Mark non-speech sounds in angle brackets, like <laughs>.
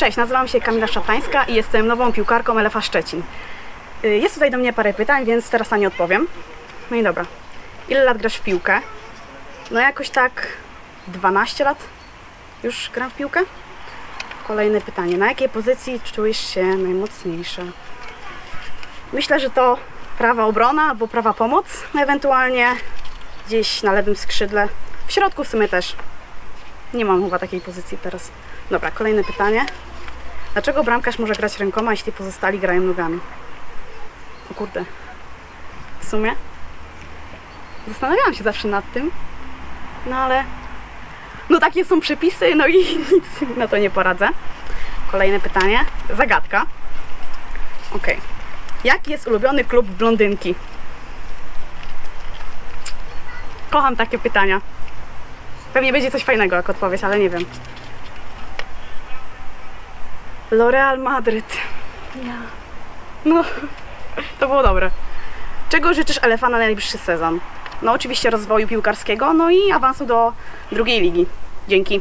Cześć, nazywam się Kamila Szafrańska i jestem nową piłkarką LFA Szczecin. Y, Jest tutaj do mnie parę pytań, więc teraz na nie odpowiem. No i dobra. Ile lat grasz w piłkę? No jakoś tak 12 lat już gram w piłkę. Kolejne pytanie. Na jakiej pozycji czujesz się najmocniejsza? Myślę, że to prawa obrona albo prawa pomoc, ewentualnie gdzieś na lewym skrzydle. W środku w sumie też. Nie mam chyba takiej pozycji teraz. Dobra, kolejne pytanie. Dlaczego bramkarz może grać rękoma, jeśli pozostali grają nogami? O kurde. W sumie zastanawiałam się zawsze nad tym. No ale no takie są przepisy, no i <laughs> nic na to nie poradzę. Kolejne pytanie. Zagadka. Okej. Jaki jest ulubiony klub blondynki? Kocham takie pytania. Pewnie będzie coś fajnego jak odpowiedź, ale nie wiem. L'Oreal Madryt. Ja. No, to było dobre. Czego życzysz Elefa na najbliższy sezon? No oczywiście rozwoju piłkarskiego, no i awansu do drugiej ligi. Dzięki.